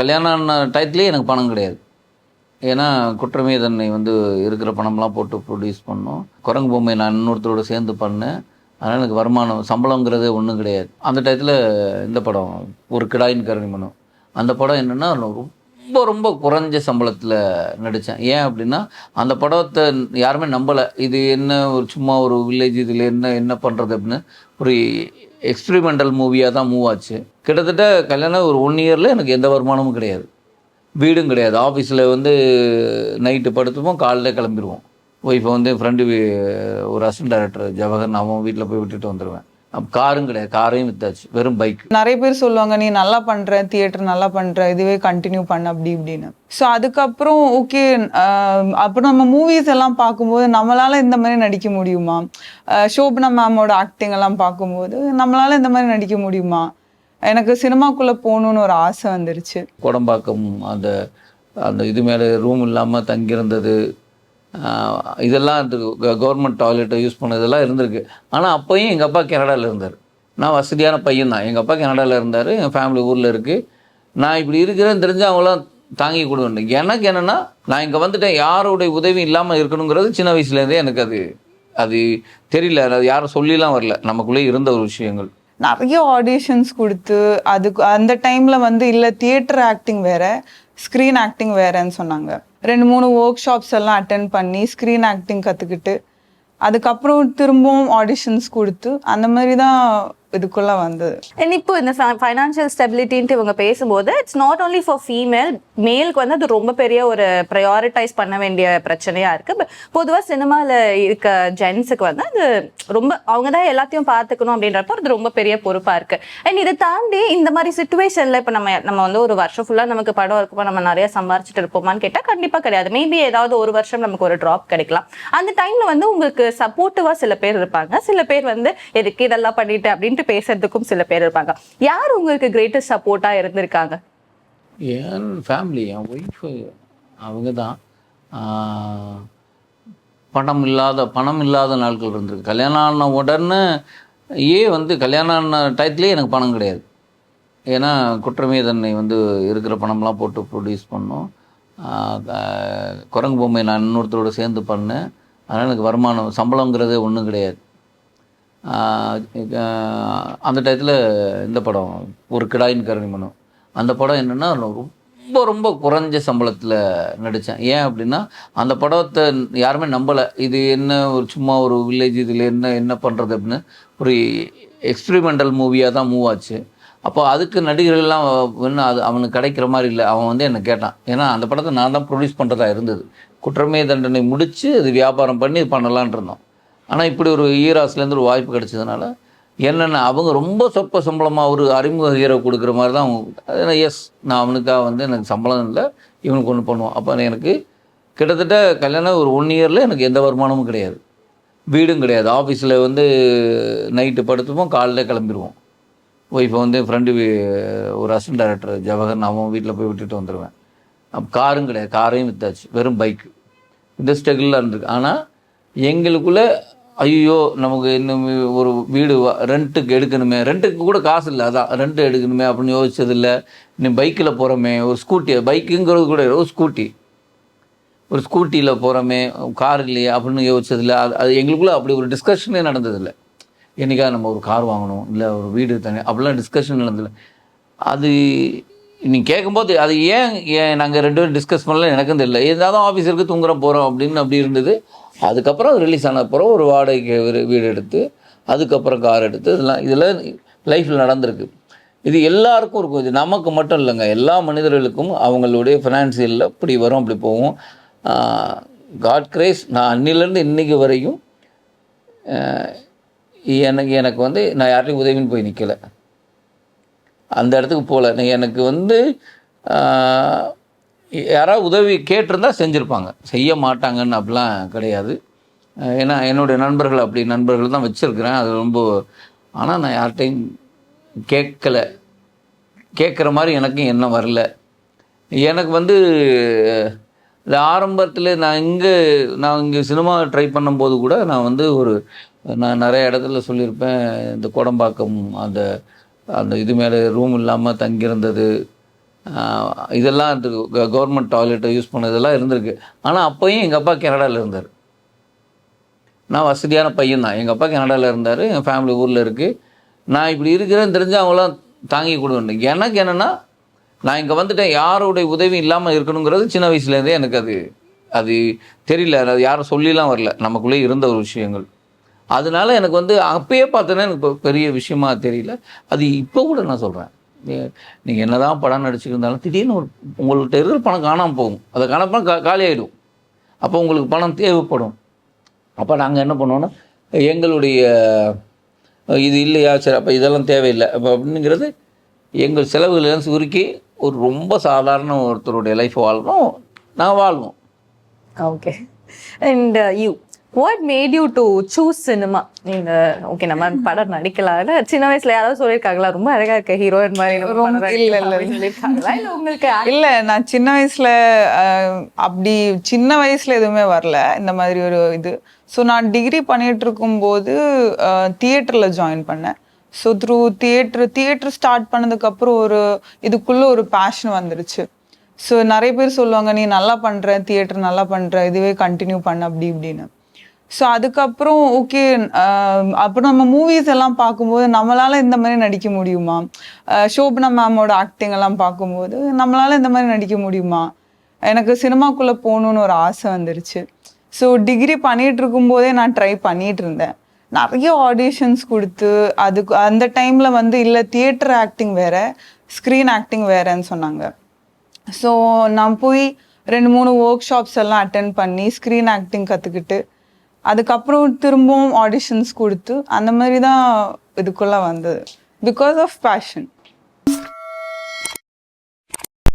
கல்யாணம் ஆன டயத்துலேயே எனக்கு பணம் கிடையாது. ஏன்னா குற்றமே தன்னை வந்து இருக்கிற பணம்லாம் போட்டு ப்ரொடியூஸ் பண்ணோம். குரங்கு பொம்மை நான் இன்னொருத்தரோட சேர்ந்து பண்ணேன். அதனால் எனக்கு வருமானம் சம்பளங்கிறது ஒன்றும் கிடையாது. அந்த டயத்தில் இந்த படம் ஒரு கிடாயின் கரணி மனம் அந்த படம் என்னென்னா ரொம்ப ரொம்ப குறைஞ்ச சம்பளத்தில் நடித்தேன் ஏன் அப்படின்னா அந்த படத்தை யாருமே நம்பலை. இது என்ன ஒரு சும்மா ஒரு வில்லேஜ் இதில் என்ன என்ன பண்ணுறது அப்படின்னு ஒரு எக்ஸ்பிரிமெண்டல் மூவியாக தான் மூவ் ஆச்சு. கிட்டத்தட்ட கல்யாணம் ஒரு ஒன் இயரில் எனக்கு எந்த வருமானமும் கிடையாது. வீடும் கிடையாது. ஆஃபீஸில் வந்து நைட்டு படுத்துவோம் காலைல கிளம்பிடுவோம் ஒய்ஃபை வந்து ஃப்ரெண்டு ஒரு அசிஸ்டன்ட் டைரக்டர் ஜவஹர் அவன் வீட்டில் போய் விட்டுட்டு வந்துடுவேன் காரும் கிடையாது. காரையும் வித்தாச்சு. வெறும் பைக் நிறைய பேர் சொல்லுவாங்க நீ நல்லா பண்ற தியேட்டர் நல்லா பண்ற இதுவே கண்டினியூ பண்ண அப்படி இப்படின்னு. ஸோ அதுக்கப்புறம் ஓகே அப்புறம் நம்ம மூவிஸ் எல்லாம் பார்க்கும்போது நம்மளால இந்த மாதிரி நடிக்க முடியுமா? சோபனா மேமோட ஆக்டிங் எல்லாம் பார்க்கும்போது நம்மளால இந்த மாதிரி நடிக்க முடியுமா? எனக்கு சினிமாக்குள்ள போகணும்னு ஒரு ஆசை வந்துருச்சு. கோடம்பாக்கம் அந்த அந்த இது மேலே ரூம் இல்லாமல் தங்கியிருந்தது இதெல்லாம் அந்த கவர்மெண்ட் டாய்லெட்டை யூஸ் பண்ணதெல்லாம் இருந்திருக்கு. ஆனால் அப்போயும் எங்கள் அப்பா கனடாவில் இருந்தார். நான் வசதியான பையன் தான். எங்கள் அப்பா கனடாவில் இருந்தார். என் ஃபேமிலி ஊரில் இருக்குது நான் இப்படி இருக்கிறேன்னு தெரிஞ்சு அவங்களாம் தாங்கி கொடுவேன் எனக்கு என்னென்னா நான் இங்கே வந்துட்டேன். யாருடைய உதவி இல்லாமல் இருக்கணுங்கிறது சின்ன வயசுலேருந்தே எனக்கு அது அது தெரியல. அது யாரும் சொல்லிலாம் வரல. நமக்குள்ளே இருந்த ஒரு விஷயங்கள். நிறைய ஆடிஷன்ஸ் கொடுத்து அதுக்கு அந்த டைமில் வந்து இல்லை தியேட்டர் ஆக்டிங் வேறு ஸ்க்ரீன் ஆக்டிங் வேறேன்னு சொன்னாங்க. ரெண்டு மூணு ஒர்க் ஷாப்ஸ் எல்லாம் அட்டன் பண்ணி ஸ்க்ரீன் ஆக்டிங் கற்றுக்கிட்டு அதுக்கப்புறம் திரும்பவும் ஆடிஷன்ஸ் கொடுத்து அந்த மாதிரி தான் இதுக்குள்ள வந்தது அண்ட் இப்போ இந்த ஃபைனான்ஷியல் ஸ்டெபிலிட்டின்ட்டு இவங்க பேசும்போது it's not only for female மேலுக்கு வந்து அது ரொம்ப பெரிய ஒரு ப்ரையாரிட்டைஸ் பண்ண வேண்டிய பிரச்சனையா இருக்கு. பொதுவாக சினிமாவில் இருக்க ஜென்ஸுக்கு வந்து அது ரொம்ப அவங்க தான் எல்லாத்தையும் பார்த்துக்கணும் அப்படின்றப்போ அது ரொம்ப பெரிய பொறுப்பா இருக்கு. அண்ட் இதை தாண்டி இந்த மாதிரி சுச்சுவேஷன்ல இப்போ நம்ம நம்ம வந்து ஒரு வருஷம் ஃபுல்லாக நமக்கு படம் இருக்குப்போ நம்ம நிறைய சம்பாரிச்சிட்டு இருப்போமான்னு கேட்டால் கண்டிப்பாக கிடையாது. மேபி ஏதாவது ஒரு வருஷம் நமக்கு ஒரு ட்ராப் கிடைக்கலாம். அந்த டைம்ல வந்து உங்களுக்கு சப்போர்ட்டிவா சில பேர் இருப்பாங்க. சில பேர் வந்து எதுக்கு இதெல்லாம் பண்ணிட்டு? அப்படின்ட்டு பேசுறதுக்கும் சில பேர் இருப்பாங்க. யார் உங்களுக்கு கிரேட்டஸ்ட் சப்போர்ட்டாக இருந்திருக்காங்க? என் ஃபேமிலி என் ஒய்ஃபு அவங்க தான். பணம் இல்லாத பணம் இல்லாத நாட்கள் இருந்திருக்கு. கல்யாணம் ஆன உடனே ஏ வந்து கல்யாணம் ஆன டயத்துலேயே எனக்கு பணம் கிடையாது. ஏன்னா குற்றமே தன்னை வந்து இருக்கிற பணம்லாம் போட்டு ப்ரொடியூஸ் பண்ணோம். குரங்கு பொம்மை நான் இன்னொருத்தரோட சேர்ந்து பண்ணேன். அதனால் எனக்கு வருமானம் சம்பளங்கிறது ஒன்றும் கிடையாது. அந்த டயத்தில் இந்த படம் ஒரு கிடாயின் கரணி மனம் அந்த படம் என்னென்னா ரொம்ப ரொம்ப குறைஞ்ச சம்பளத்தில் நடித்தேன் ஏன் அப்படின்னா அந்த படத்தை யாருமே நம்பலை. இது என்ன ஒரு சும்மா ஒரு வில்லேஜ் இதில் என்ன என்ன பண்ணுறது அப்படின்னு ஒரு எக்ஸ்பிரிமெண்டல் மூவியாக தான் மூவ் ஆச்சு. அப்போ அதுக்கு நடிகர்கள்லாம் இன்னும் அது அவனுக்கு கிடைக்கிற மாதிரி இல்லை. அவன் வந்து என்னை கேட்டான். ஏன்னா அந்த படத்தை நான் தான் ப்ரொடியூஸ் பண்ணுறதா இருந்தது. குற்றமே தண்டனை முடித்து அது வியாபாரம் பண்ணி பண்ணலான் இருந்தோம். ஆனால் இப்படி ஒரு ஈராஸ்லேருந்து ஒரு வாய்ப்பு கிடைச்சதுனால என்னென்ன அவங்க ரொம்ப சொற்ப சம்பளமாக ஒரு அறிமுக ஹீரோ கொடுக்குற மாதிரி தான் அவங்க எஸ் நான் அவனுக்காக வந்து எனக்கு சம்பளம் இல்லை இவனுக்கு ஒன்று பண்ணுவோம் அப்போ எனக்கு கிட்டத்தட்ட கல்யாணம் ஒரு ஒன் இயரில் எனக்கு எந்த வருமானமும் கிடையாது. வீடும் கிடையாது. ஆஃபீஸில் வந்து நைட்டு படுத்துவோம் காலைல கிளம்பிடுவோம். ஒய்ஃபை வந்து ஃப்ரெண்டு ஒரு அசிஸ்டன்ட் டைரக்டர் ஜவஹர் அவன் வீட்டில் போய் விட்டுட்டு வந்துடுவேன் அப்போ காரும் கிடையாது. காரையும் வித்தாச்சு. வெறும் பைக்கு இந்த ஸ்ட்ரகிளில் இருந்திருக்கு. ஆனால் எங்களுக்குள்ளே ஐயோ நமக்கு இன்னும் ஒரு வீடு ரெண்ட்டுக்கு எடுக்கணுமே. ரெண்ட்டுக்கு கூட காசு இல்லை அதான். ரெண்ட்டு எடுக்கணுமே அப்படின்னு யோசிச்சதில்ல. நீ பைக்கில் போகிறோமே ஒரு ஸ்கூட்டி பைக்குங்கிறது கூட ஒரு ஸ்கூட்டி ஒரு ஸ்கூட்டியில் போகிறோமே கார் இல்லையே அப்படின்னு யோசிச்சதில்ல. அது அது எங்களுக்குள்ளே அப்படி ஒரு டிஸ்கஷனே நடந்ததில்லை. என்னைக்கா நம்ம ஒரு கார் வாங்கணும் இல்லை ஒரு வீடு தனி அப்படிலாம் டிஸ்கஷன் நடந்ததில்ல. அது நீ கேட்கும்போது அது ஏன் ஏன் நாங்கள் ரெண்டு பேரும் டிஸ்கஸ் பண்ணல எனக்கும் தெரியல. ஏதாவது ஆஃபீஸ் இருக்குது தூங்குறோம் போகிறோம் அப்படின்னு அப்படி இருந்தது. அதுக்கப்புறம் ரிலீஸ் ஆன அப்புறம் ஒரு வாடகைக்கு வீடு- வீடு எடுத்து அதுக்கப்புறம் கார் எடுத்து இதெல்லாம் இதில் லைஃப்பில் நடந்திருக்கு. இது எல்லாருக்கும் இருக்கும். இது நமக்கு மட்டும் இல்லைங்க. எல்லா மனிதர்களுக்கும் அவங்களுடைய ஃபினான்சியலில் இப்படி வரும் அப்படி போகும். காட் கிரேஸ் நான் அன்னிலேருந்து இன்னைக்கு வரையும் எனக்கு எனக்கு வந்து நான் யார்ட்டையும் உதவின்னு போய் நிற்கலை அந்த இடத்துக்கு போகல. எனக்கு வந்து யாராவது உதவி கேட்டிருந்தா செஞ்சுருப்பாங்க. செய்ய மாட்டாங்கன்னு அப்படிலாம் கிடையாது. ஏன்னா என்னுடைய நண்பர்கள் அப்படி நண்பர்கள் தான் வச்சுருக்கிறேன். அது ரொம்ப ஆனால் நான் யார்கிட்டையும் கேட்கல. கேட்குற மாதிரி எனக்கும் என்ன வரல. எனக்கு வந்து இந்த ஆரம்பத்தில் நான் இங்கே நான் இங்கே சினிமா ட்ரை பண்ணும்போது கூட நான் வந்து ஒரு நான் நிறைய இடத்துல சொல்லியிருப்பேன். இந்த கோடம்பாக்கம் அந்த அந்த இது மேலே ரூம் இல்லாமல் தங்கியிருந்தது. இதெல்லாம் கவர்மெண்ட் டாய்லெட்டை யூஸ் பண்ணதெல்லாம் இருந்திருக்கு. ஆனால் அப்போயும் எங்கள் அப்பா கனடாவில் இருந்தார். நான் வசதியான பையன் தான் எங்கள் அப்பா கனடாவில் இருந்தார். என் ஃபேமிலி ஊரில் இருக்குது நான் இப்படி இருக்கிறேன்னு தெரிஞ்சு அவங்களாம் தாங்கி கொடுவேன் எனக்கு என்னென்னா நான் இங்கே வந்துட்டேன். யாருடைய உதவி இல்லாமல் இருக்கணுங்கிறது சின்ன வயசுலேருந்தே எனக்கு அது அது தெரியல. அது யாரும் சொல்லிலாம் வரல. நமக்குள்ளே இருந்த ஒரு விஷயங்கள். அதனால எனக்கு வந்து அப்பயே பார்த்தோன்னா எனக்கு பெரிய விஷயமா தெரியல. அது இப்போ கூட நான் சொல்கிறேன் நீங்கள் என்ன தான் படம் நடிச்சுருந்தாலும் திடீர்னு ஒரு உங்கள்கிட்ட இருக்கிற பணம் காணாமல் போகும். அதை காணப்பணம் கா காலி ஆகிடும் அப்போ உங்களுக்கு பணம் தேவைப்படும். அப்போ நாங்கள் என்ன பண்ணோன்னா எங்களுடைய இது இல்லையா சரி அப்போ இதெல்லாம் தேவையில்லை. அப்போ அப்படிங்கிறது எங்கள் செலவுகளெல்லாம் சுருக்கி ஒரு ரொம்ப சாதாரண ஒருத்தருடைய லைஃப் வாழணும். நான் வாழ்வோம். Okay and you what made you to choose cinema நீங்க ஓகே நம்ம படம் நடிக்கலாம்ல சின்ன வயசுல யாராவது சொல்லியிருக்காங்களா? ரொம்ப அழகா இருக்க ஹீரோயின் மாதிரி இல்ல, இல்ல. உங்களுக்கு இல்ல நான் சின்ன வயசுல அப்படி சின்ன வயசுல எதுவுமே வரல. இந்த மாதிரி ஒரு இது. ஸோ நான் டிகிரி பண்ணிட்டு இருக்கும்போது தியேட்டர்ல ஜாயின் பண்ணேன். So through theatre theatre start பண்ணதுக்கப்புறம் ஒரு இதுக்குள்ள ஒரு பேஷன் வந்துருச்சு. ஸோ நிறைய பேர் சொல்லுவாங்க நீ நல்லா பண்ற தியேட்டர் நல்லா பண்ற இதுவே கண்டினியூ பண்ண அப்படி இப்படின்னு. ஸோ அதுக்கப்புறம் ஓகே அப்புறம் நம்ம மூவிஸ் எல்லாம் பார்க்கும்போது நம்மளால இந்த மாதிரி நடிக்க முடியுமா? ஷோபனா மேமோட ஆக்டிங் எல்லாம் பார்க்கும்போது நம்மளால இந்த மாதிரி நடிக்க முடியுமா? எனக்கு சினிமாக்குள்ளே போகணுன்னு ஒரு ஆசை வந்துருச்சு. ஸோ டிகிரி பண்ணிட்டு இருக்கும்போதே நான் ட்ரை பண்ணிட்டு இருந்தேன். நிறைய ஆடிஷன்ஸ் கொடுத்து அதுக்கு அந்த டைமில் வந்து இல்லை தியேட்டர் ஆக்டிங் வேற ஸ்க்ரீன் ஆக்டிங் வேறேன்னு சொன்னாங்க. ஸோ நான் போய் ரெண்டு மூணு ஒர்க் ஷாப்ஸ் எல்லாம் அட்டென்ட் பண்ணி ஸ்க்ரீன் ஆக்டிங் கற்றுக்கிட்டு அதுக்கப்புறம் திரும்பவும் ஆடிஷன்ஸ் கொடுத்து அந்த மாதிரி தான் இதுக்குள்ளே வந்தது. Because of fashion